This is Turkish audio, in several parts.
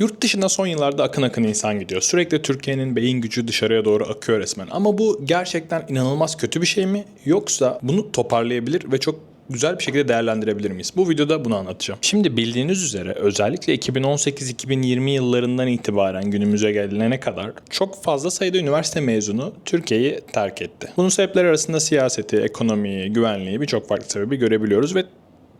Yurt dışına son yıllarda akın akın insan gidiyor. Sürekli Türkiye'nin beyin gücü dışarıya doğru akıyor resmen. Ama bu gerçekten inanılmaz kötü bir şey mi? Yoksa bunu toparlayabilir ve çok güzel bir şekilde değerlendirebilir miyiz? Bu videoda bunu anlatacağım. Şimdi bildiğiniz üzere özellikle 2018-2020 yıllarından itibaren günümüze gelene kadar çok fazla sayıda üniversite mezunu Türkiye'yi terk etti. Bunun sebepleri arasında siyaseti, ekonomiyi, güvenliği birçok farklı sebebi görebiliyoruz ve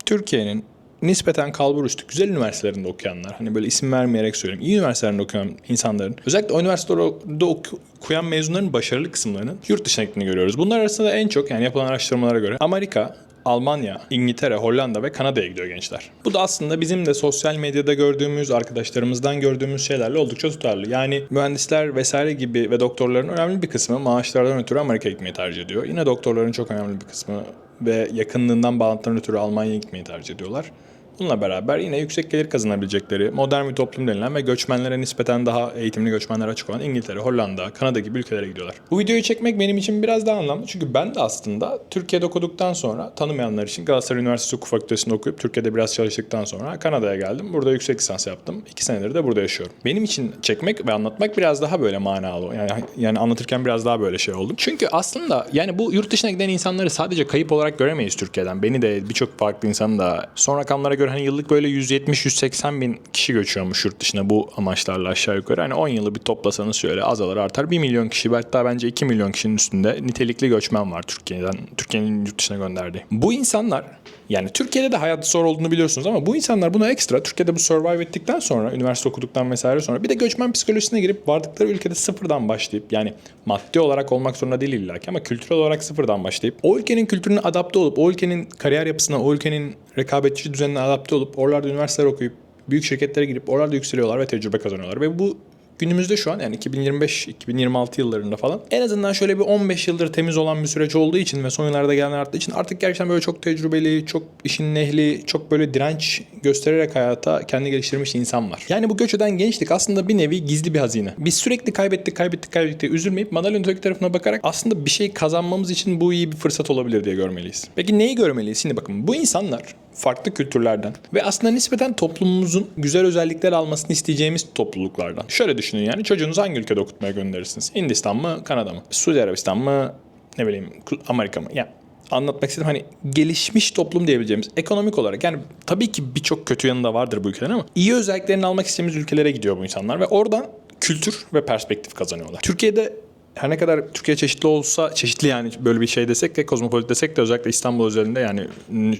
Türkiye'nin nispeten kalburüstü güzel üniversitelerinde okuyanlar hani böyle isim vermeyerek söyleyeyim iyi üniversitelerinde okuyan insanların özellikle o üniversitede oku- okuyan mezunların başarılı kısımlarının yurt dışına gittiğini görüyoruz. Bunlar arasında en çok yani yapılan araştırmalara göre Amerika, Almanya, İngiltere, Hollanda ve Kanada'ya gidiyor gençler. Bu da aslında bizim de sosyal medyada gördüğümüz, arkadaşlarımızdan gördüğümüz şeylerle oldukça tutarlı. Yani mühendisler vesaire gibi ve doktorların önemli bir kısmı maaşlardan ötürü Amerika'ya gitmeyi tercih ediyor. Yine doktorların çok önemli bir kısmı ve yakınlığından bağlantılarından ötürü Almanya'ya gitmeyi tercih ediyorlar. Bununla beraber yine yüksek gelir kazanabilecekleri modern bir toplum denilen ve göçmenlere nispeten daha eğitimli göçmenler açık olan İngiltere, Hollanda, Kanada gibi ülkelere gidiyorlar. Bu videoyu çekmek benim için biraz daha anlamlı çünkü ben de aslında Türkiye'de okuduktan sonra tanımayanlar için Galatasaray Üniversitesi Hukuk Fakültesi'nde okuyup Türkiye'de biraz çalıştıktan sonra Kanada'ya geldim. Burada yüksek lisans yaptım. İki senedir de burada yaşıyorum. Benim için çekmek ve anlatmak biraz daha böyle manalı. Yani, yani anlatırken biraz daha böyle şey oldum. Çünkü aslında yani bu yurt dışına giden insanları sadece kayıp olarak göremeyiz Türkiye'den. Beni de birçok farklı insanı da son rakamlara göre hani yıllık böyle 170-180 bin kişi göçüyormuş yurt dışına bu amaçlarla aşağı yukarı. Hani 10 yılı bir toplasanız şöyle azalır artar. 1 milyon kişi hatta bence 2 milyon kişinin üstünde nitelikli göçmen var Türkiye'den. Türkiye'nin yurt dışına gönderdiği. Bu insanlar yani Türkiye'de de hayat zor olduğunu biliyorsunuz ama bu insanlar buna ekstra Türkiye'de bu survive ettikten sonra üniversite okuduktan vesaire sonra bir de göçmen psikolojisine girip vardıkları ülkede sıfırdan başlayıp yani maddi olarak olmak zorunda değil illaki ama kültürel olarak sıfırdan başlayıp o ülkenin kültürüne adapte olup o ülkenin kariyer yapısına o ülkenin rekabetçi düzenine adapte olup oralarda üniversiteler okuyup büyük şirketlere girip oralarda yükseliyorlar ve tecrübe kazanıyorlar ve bu günümüzde şu an yani 2025-2026 yıllarında falan en azından şöyle bir 15 yıldır temiz olan bir süreç olduğu için ve son yıllarda gelenler arttığı için artık gerçekten böyle çok tecrübeli, çok işin ehli, çok böyle direnç göstererek hayata kendi geliştirmiş insan var. Yani bu göç eden gençlik aslında bir nevi gizli bir hazine. Biz sürekli kaybettik, kaybettik, kaybettik diye üzülmeyip madalyonun öteki tarafına bakarak aslında bir şey kazanmamız için bu iyi bir fırsat olabilir diye görmeliyiz. Peki neyi görmeliyiz? Şimdi bakın bu insanlar farklı kültürlerden ve aslında nispeten toplumumuzun güzel özellikler almasını isteyeceğimiz topluluklardan. Şöyle düşünün yani çocuğunuzu hangi ülkede okutmaya gönderirsiniz? Hindistan mı, Kanada mı? Suudi Arabistan mı, ne bileyim Amerika mı? Yani anlatmak istedim hani gelişmiş toplum diyebileceğimiz ekonomik olarak yani tabii ki birçok kötü yanı da vardır bu ülkelerin ama iyi özelliklerini almak istediğimiz ülkelere gidiyor bu insanlar ve oradan kültür ve perspektif kazanıyorlar. Türkiye'de her ne kadar Türkiye çeşitli olsa, çeşitli yani böyle bir şey desek de, kozmopolit desek de özellikle İstanbul özelinde yani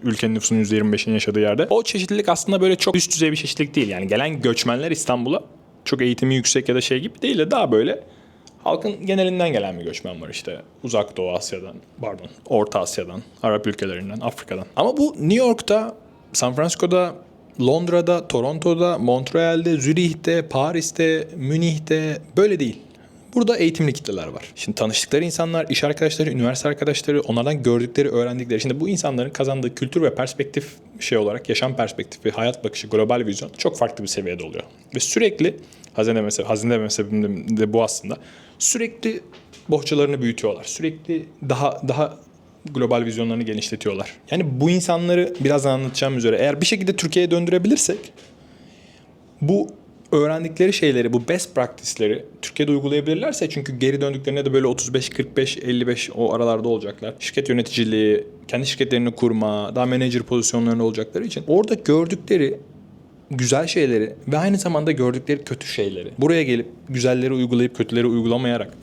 ülkenin nüfusunun %25'inin yaşadığı yerde. O çeşitlilik aslında böyle çok üst düzey bir çeşitlilik değil. Yani gelen göçmenler İstanbul'a çok eğitimi yüksek ya da şey gibi değil de daha böyle halkın genelinden gelen bir göçmen var işte. Uzak Doğu Asya'dan, pardon, Orta Asya'dan, Arap ülkelerinden, Afrika'dan. Ama bu New York'ta, San Francisco'da, Londra'da, Toronto'da, Montreal'de, Zürih'te, Paris'te, Münih'te böyle değil. Burada eğitimli kitleler var. Şimdi tanıştıkları insanlar, iş arkadaşları, üniversite arkadaşları, onlardan gördükleri, öğrendikleri. Şimdi bu insanların kazandığı kültür ve perspektif şey olarak, yaşam perspektifi, hayat bakışı, global vizyon çok farklı bir seviyede oluyor. Ve sürekli, hazine mezhebi, hazine mezhebinde de bu aslında, sürekli bohçalarını büyütüyorlar. Sürekli daha daha global vizyonlarını genişletiyorlar. Yani bu insanları birazdan anlatacağım üzere eğer bir şekilde Türkiye'ye döndürebilirsek bu öğrendikleri şeyleri, bu best practice'leri Türkiye'de uygulayabilirlerse çünkü geri döndüklerinde de böyle 35, 45, 55 o aralarda olacaklar. Şirket yöneticiliği, kendi şirketlerini kurma, daha manager pozisyonlarında olacakları için orada gördükleri güzel şeyleri ve aynı zamanda gördükleri kötü şeyleri buraya gelip güzelleri uygulayıp kötüleri uygulamayarak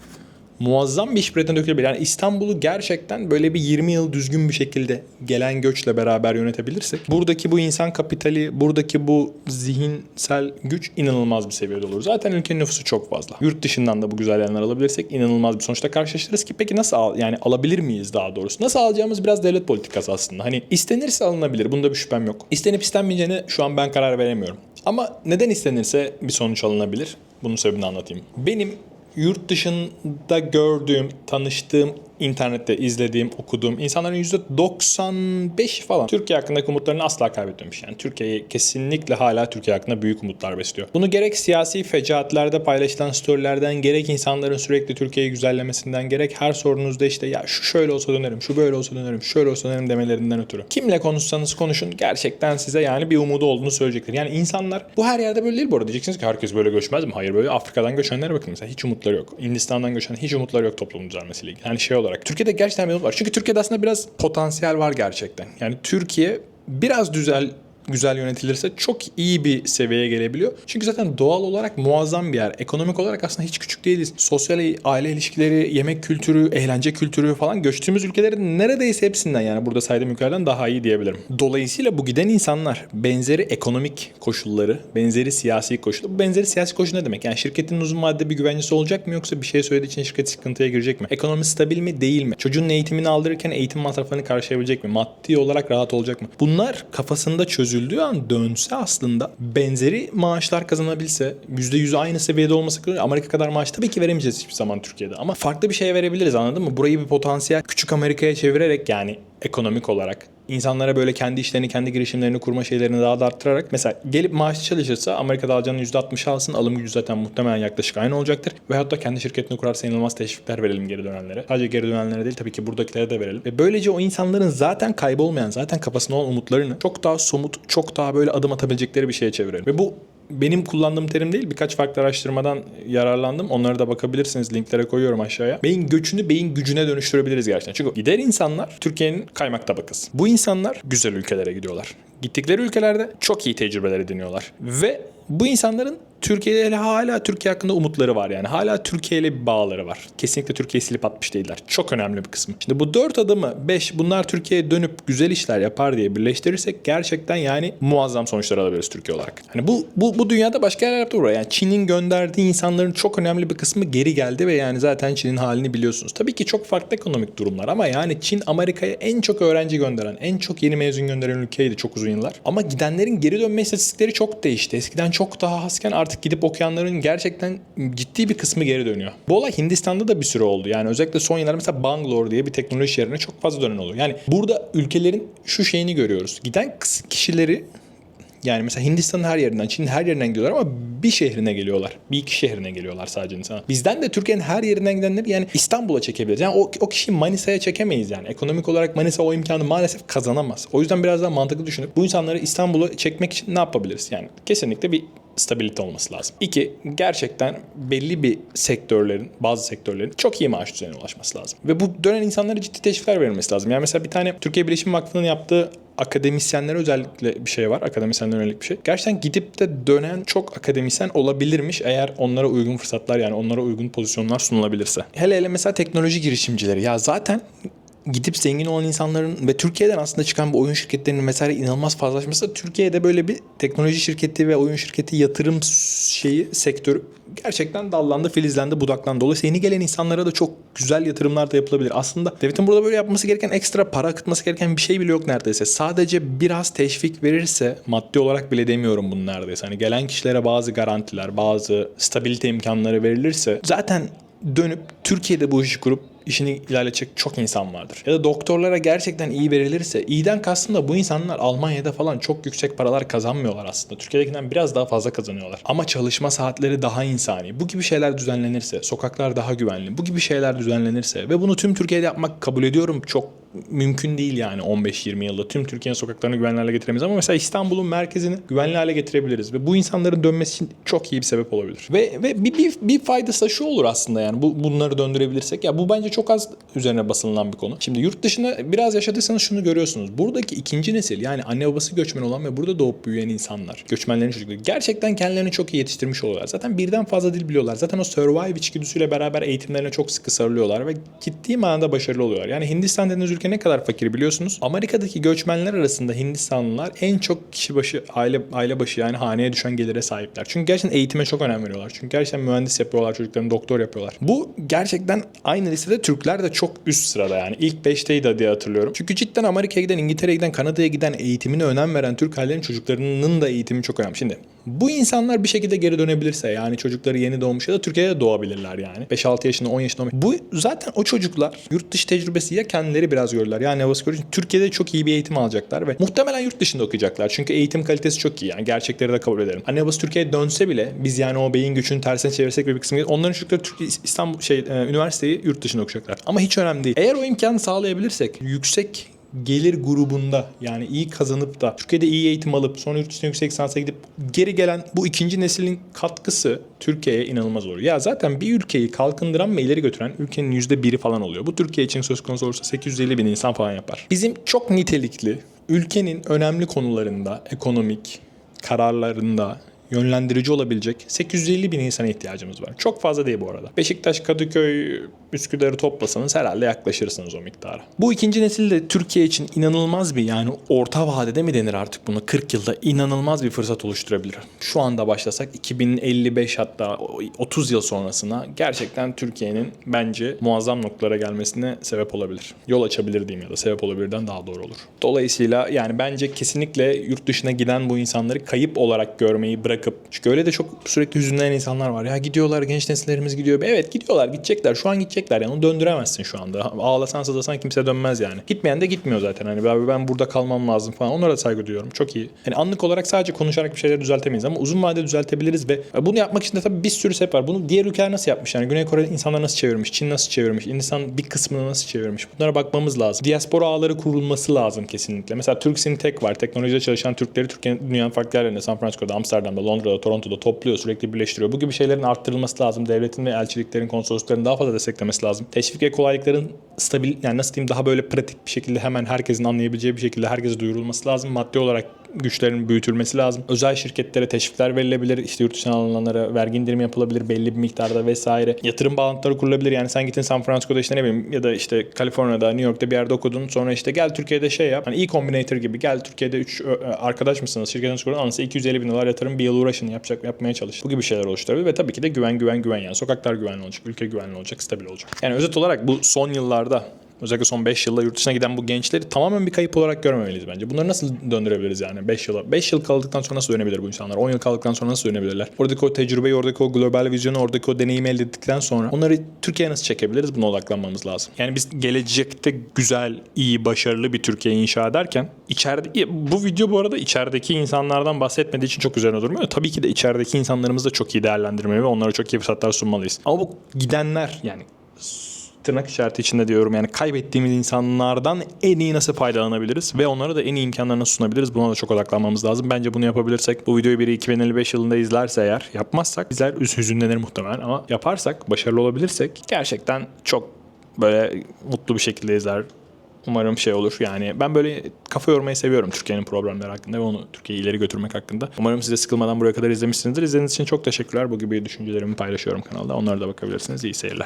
muazzam bir iş dökülebilir. Yani İstanbul'u gerçekten böyle bir 20 yıl düzgün bir şekilde gelen göçle beraber yönetebilirsek buradaki bu insan kapitali, buradaki bu zihinsel güç inanılmaz bir seviyede olur. Zaten ülkenin nüfusu çok fazla. Yurt dışından da bu güzel yanlar alabilirsek inanılmaz bir sonuçta karşılaşırız ki peki nasıl al yani alabilir miyiz daha doğrusu? Nasıl alacağımız biraz devlet politikası aslında. Hani istenirse alınabilir. Bunda bir şüphem yok. İstenip istenmeyeceğine şu an ben karar veremiyorum. Ama neden istenirse bir sonuç alınabilir? Bunun sebebini anlatayım. Benim yurt dışında gördüğüm, tanıştığım internette izlediğim, okuduğum insanların %95 falan Türkiye hakkındaki umutlarını asla kaybetmemiş. Yani Türkiye kesinlikle hala Türkiye hakkında büyük umutlar besliyor. Bunu gerek siyasi fecaatlerde paylaşılan storylerden, gerek insanların sürekli Türkiye'yi güzellemesinden, gerek her sorunuzda işte ya şu şöyle olsa dönerim, şu böyle olsa dönerim, şöyle olsa dönerim demelerinden ötürü. Kimle konuşsanız konuşun gerçekten size yani bir umudu olduğunu söyleyecektir. Yani insanlar bu her yerde böyle değil bu arada. Diyeceksiniz ki herkes böyle göçmez mi? Hayır böyle Afrika'dan göçenlere bakın mesela hiç umutları yok. Hindistan'dan göçen hiç umutları yok toplumun düzelmesiyle ilgili. Yani şey olarak. Türkiye'de gerçekten bir umut var. Çünkü Türkiye'de aslında biraz potansiyel var gerçekten. Yani Türkiye biraz düzel güzel yönetilirse çok iyi bir seviyeye gelebiliyor. Çünkü zaten doğal olarak muazzam bir yer. Ekonomik olarak aslında hiç küçük değiliz. Sosyal aile ilişkileri, yemek kültürü, eğlence kültürü falan göçtüğümüz ülkelerin neredeyse hepsinden yani burada saydığım ülkelerden daha iyi diyebilirim. Dolayısıyla bu giden insanlar benzeri ekonomik koşulları, benzeri siyasi koşulları, benzeri siyasi koşul ne demek? Yani şirketin uzun vadede bir güvencesi olacak mı yoksa bir şey söylediği için şirket sıkıntıya girecek mi? Ekonomi stabil mi değil mi? Çocuğun eğitimini aldırırken eğitim masraflarını karşılayabilecek mi? Maddi olarak rahat olacak mı? Bunlar kafasında çözüldüğü an dönse aslında benzeri maaşlar kazanabilse %100 aynı seviyede gerekiyor. Amerika kadar maaş tabii ki veremeyeceğiz hiçbir zaman Türkiye'de ama farklı bir şey verebiliriz anladın mı? Burayı bir potansiyel küçük Amerika'ya çevirerek yani ekonomik olarak insanlara böyle kendi işlerini, kendi girişimlerini kurma şeylerini daha da arttırarak mesela gelip maaşlı çalışırsa Amerika'da alacağının %60 alsın. Alım gücü zaten muhtemelen yaklaşık aynı olacaktır. Veyahut da kendi şirketini kurarsa inanılmaz teşvikler verelim geri dönenlere. Sadece geri dönenlere değil tabii ki buradakilere de verelim. Ve böylece o insanların zaten kaybolmayan, zaten kafasında olan umutlarını çok daha somut, çok daha böyle adım atabilecekleri bir şeye çevirelim. Ve bu benim kullandığım terim değil birkaç farklı araştırmadan yararlandım. Onlara da bakabilirsiniz. Linklere koyuyorum aşağıya. Beyin göçünü beyin gücüne dönüştürebiliriz gerçekten. Çünkü gider insanlar Türkiye'nin kaymak tabakası. Bu insanlar güzel ülkelere gidiyorlar. Gittikleri ülkelerde çok iyi tecrübeler ediniyorlar. Ve bu insanların Türkiye'de hele hala Türkiye hakkında umutları var yani. Hala Türkiye ile bir bağları var. Kesinlikle Türkiye'yi silip atmış değiller. Çok önemli bir kısmı. Şimdi bu dört adımı, beş bunlar Türkiye'ye dönüp güzel işler yapar diye birleştirirsek gerçekten yani muazzam sonuçlar alabiliriz Türkiye olarak. Hani bu bu, bu dünyada başka yerler yaptı buraya. Yani Çin'in gönderdiği insanların çok önemli bir kısmı geri geldi ve yani zaten Çin'in halini biliyorsunuz. Tabii ki çok farklı ekonomik durumlar ama yani Çin Amerika'ya en çok öğrenci gönderen, en çok yeni mezun gönderen ülkeydi çok uzun yıllar. Ama gidenlerin geri dönme istatistikleri çok değişti. Eskiden çok daha azken artık gidip okuyanların gerçekten ciddi bir kısmı geri dönüyor. Bu olay Hindistan'da da bir süre oldu. Yani özellikle son yıllarda mesela Bangalore diye bir teknoloji şehrine çok fazla dönen oluyor. Yani burada ülkelerin şu şeyini görüyoruz. Giden kişileri yani mesela Hindistan'ın her yerinden, Çin'in her yerinden gidiyorlar ama bir şehrine geliyorlar. Bir iki şehrine geliyorlar sadece insana. Bizden de Türkiye'nin her yerinden gidenleri yani İstanbul'a çekebiliriz. Yani o, o kişiyi Manisa'ya çekemeyiz yani. Ekonomik olarak Manisa o imkanı maalesef kazanamaz. O yüzden biraz daha mantıklı düşünüp bu insanları İstanbul'a çekmek için ne yapabiliriz? Yani kesinlikle bir stabilite olması lazım. İki, gerçekten belli bir sektörlerin, bazı sektörlerin çok iyi maaş düzeyine ulaşması lazım. Ve bu dönen insanlara ciddi teşvikler verilmesi lazım. Yani mesela bir tane Türkiye Bilişim Vakfı'nın yaptığı akademisyenlere özellikle bir şey var. Akademisyenlere yönelik bir şey. Gerçekten gidip de dönen çok akademisyen olabilirmiş eğer onlara uygun fırsatlar yani onlara uygun pozisyonlar sunulabilirse. Hele hele mesela teknoloji girişimcileri. Ya zaten gidip zengin olan insanların ve Türkiye'den aslında çıkan bu oyun şirketlerinin vesaire inanılmaz fazlalaşması Türkiye'de böyle bir teknoloji şirketi ve oyun şirketi yatırım şeyi sektörü gerçekten dallandı, filizlendi, budaklandı. Dolayısıyla yeni gelen insanlara da çok güzel yatırımlar da yapılabilir. Aslında devletin burada böyle yapması gereken ekstra para akıtması gereken bir şey bile yok neredeyse. Sadece biraz teşvik verirse maddi olarak bile demiyorum bunu neredeyse. Hani gelen kişilere bazı garantiler, bazı stabilite imkanları verilirse zaten dönüp Türkiye'de bu işi kurup işini ilerletecek çok insan vardır. Ya da doktorlara gerçekten iyi verilirse, iyiden kastım da bu insanlar Almanya'da falan çok yüksek paralar kazanmıyorlar aslında. Türkiye'dekinden biraz daha fazla kazanıyorlar. Ama çalışma saatleri daha insani. Bu gibi şeyler düzenlenirse, sokaklar daha güvenli. Bu gibi şeyler düzenlenirse ve bunu tüm Türkiye'de yapmak kabul ediyorum çok mümkün değil yani 15-20 yılda tüm Türkiye'nin sokaklarını güvenli hale getiremeyiz ama mesela İstanbul'un merkezini güvenli hale getirebiliriz ve bu insanların dönmesi için çok iyi bir sebep olabilir. Ve ve bir, bir, bir faydası da şu olur aslında yani bu bunları döndürebilirsek ya bu bence çok az üzerine basılınan bir konu. Şimdi yurt dışında biraz yaşadıysanız şunu görüyorsunuz. Buradaki ikinci nesil yani anne babası göçmen olan ve burada doğup büyüyen insanlar, göçmenlerin çocukları gerçekten kendilerini çok iyi yetiştirmiş oluyorlar. Zaten birden fazla dil biliyorlar. Zaten o survive içgüdüsüyle beraber eğitimlerine çok sıkı sarılıyorlar ve ciddi manada başarılı oluyorlar. Yani Hindistan dediğiniz ülke ne kadar fakir biliyorsunuz. Amerika'daki göçmenler arasında Hindistanlılar en çok kişi başı aile aile başı yani haneye düşen gelire sahipler. Çünkü gerçekten eğitime çok önem veriyorlar. Çünkü gerçekten mühendis yapıyorlar çocuklarını doktor yapıyorlar. Bu gerçekten aynı listede Türkler de çok üst sırada yani. ilk 5'teydi diye hatırlıyorum. Çünkü cidden Amerika'ya giden, İngiltere'ye giden, Kanada'ya giden eğitimine önem veren Türk ailelerinin çocuklarının da eğitimi çok önemli. Şimdi Bu insanlar bir şekilde geri dönebilirse yani çocukları yeni doğmuş ya da Türkiye'de doğabilirler yani. 5-6 yaşında 10 yaşında. Bu zaten o çocuklar yurt dışı tecrübesi ya kendileri biraz görürler. Yani Navaskor'un Türkiye'de çok iyi bir eğitim alacaklar ve muhtemelen yurt dışında okuyacaklar. Çünkü eğitim kalitesi çok iyi yani gerçekleri de kabul ederim. Anne babası Türkiye'ye dönse bile biz yani o beyin göçünün tersine çevirsek bir kısmı onların çocukları Türkiye İstanbul şey e, üniversiteyi yurt dışında okuyacaklar. Ama hiç önemli değil. Eğer o imkanı sağlayabilirsek yüksek gelir grubunda yani iyi kazanıp da Türkiye'de iyi eğitim alıp sonra yurt dışına yüksek lisansa gidip geri gelen bu ikinci neslin katkısı Türkiye'ye inanılmaz olur. Ya zaten bir ülkeyi kalkındıran ve ileri götüren ülkenin yüzde biri falan oluyor. Bu Türkiye için söz konusu olursa 850 bin insan falan yapar. Bizim çok nitelikli ülkenin önemli konularında ekonomik kararlarında yönlendirici olabilecek 850 bin insana ihtiyacımız var. Çok fazla değil bu arada. Beşiktaş, Kadıköy, Üsküdar'ı toplasanız herhalde yaklaşırsınız o miktara. Bu ikinci nesil de Türkiye için inanılmaz bir yani orta vadede mi denir artık bunu 40 yılda inanılmaz bir fırsat oluşturabilir. Şu anda başlasak 2055 hatta 30 yıl sonrasına gerçekten Türkiye'nin bence muazzam noktalara gelmesine sebep olabilir. Yol açabilir diyeyim ya da sebep olabilirden daha doğru olur. Dolayısıyla yani bence kesinlikle yurt dışına giden bu insanları kayıp olarak görmeyi bırakıp çünkü öyle de çok sürekli hüzünlenen insanlar var. Ya gidiyorlar genç nesillerimiz gidiyor. Evet gidiyorlar gidecekler. Şu an gidecekler yani onu döndüremezsin şu anda. Ağlasan sızlasan kimse dönmez yani. Gitmeyen de gitmiyor zaten. Hani ben burada kalmam lazım falan. Onlara da saygı duyuyorum. Çok iyi. Yani anlık olarak sadece konuşarak bir şeyleri düzeltemeyiz ama uzun vadede düzeltebiliriz ve bunu yapmak için de tabii bir sürü sebep var. Bunu diğer ülkeler nasıl yapmış? Yani Güney Kore insanlar nasıl çevirmiş? Çin nasıl çevirmiş? Hindistan bir kısmını nasıl çevirmiş? Bunlara bakmamız lazım. Diaspora ağları kurulması lazım kesinlikle. Mesela Turkcin Tech var. Teknolojide çalışan Türkleri Türkiye'nin dünyanın farklı yerlerinde San Francisco'da, Amsterdam'da, Londra'da, Toronto'da topluyor. Sürekli birleştiriyor. Bu gibi şeylerin arttırılması lazım. Devletin ve elçiliklerin, konsoloslukların daha fazla desteklemesi lazım. Teşvik ve kolaylıkların stabil yani nasıl diyeyim daha böyle pratik bir şekilde hemen herkesin anlayabileceği bir şekilde herkese duyurulması lazım. Maddi olarak güçlerin büyütülmesi lazım. Özel şirketlere teşvikler verilebilir. İşte yurt dışına alınanlara vergi indirimi yapılabilir belli bir miktarda vesaire. Yatırım bağlantıları kurulabilir. Yani sen gittin San Francisco'da işte ne bileyim ya da işte Kaliforniya'da, New York'ta bir yerde okudun. Sonra işte gel Türkiye'de şey yap. Hani e-Combinator gibi gel Türkiye'de 3 arkadaş mısınız? Şirketiniz kurun. Alın 250 bin dolar yatırım bir yıl uğraşın yapacak yapmaya çalış. Bu gibi şeyler oluşturabilir ve tabii ki de güven güven güven yani. Sokaklar güvenli olacak, ülke güvenli olacak, stabil olacak. Yani özet olarak bu son yıllarda Özellikle son 5 yılda yurt dışına giden bu gençleri tamamen bir kayıp olarak görmemeliyiz bence. Bunları nasıl döndürebiliriz yani 5 yıla? 5 yıl kaldıktan sonra nasıl dönebilir bu insanlar? 10 yıl kaldıktan sonra nasıl dönebilirler? Oradaki o tecrübeyi, oradaki o global vizyonu, oradaki o deneyimi elde ettikten sonra onları Türkiye'ye nasıl çekebiliriz? Buna odaklanmamız lazım. Yani biz gelecekte güzel, iyi, başarılı bir Türkiye inşa ederken içeride bu video bu arada içerideki insanlardan bahsetmediği için çok üzerine durmuyor. Tabii ki de içerideki insanlarımızı da çok iyi değerlendirmeli ve onlara çok iyi fırsatlar sunmalıyız. Ama bu gidenler yani tırnak işareti içinde diyorum yani kaybettiğimiz insanlardan en iyi nasıl faydalanabiliriz ve onlara da en iyi imkanları nasıl sunabiliriz buna da çok odaklanmamız lazım. Bence bunu yapabilirsek bu videoyu biri 2055 yılında izlerse eğer yapmazsak bizler hüzünlenir muhtemelen ama yaparsak başarılı olabilirsek gerçekten çok böyle mutlu bir şekilde izler Umarım şey olur yani ben böyle kafa yormayı seviyorum Türkiye'nin problemleri hakkında ve onu Türkiye'yi ileri götürmek hakkında. Umarım siz de sıkılmadan buraya kadar izlemişsinizdir. İzlediğiniz için çok teşekkürler. Bu gibi düşüncelerimi paylaşıyorum kanalda. Onlara da bakabilirsiniz. İyi seyirler.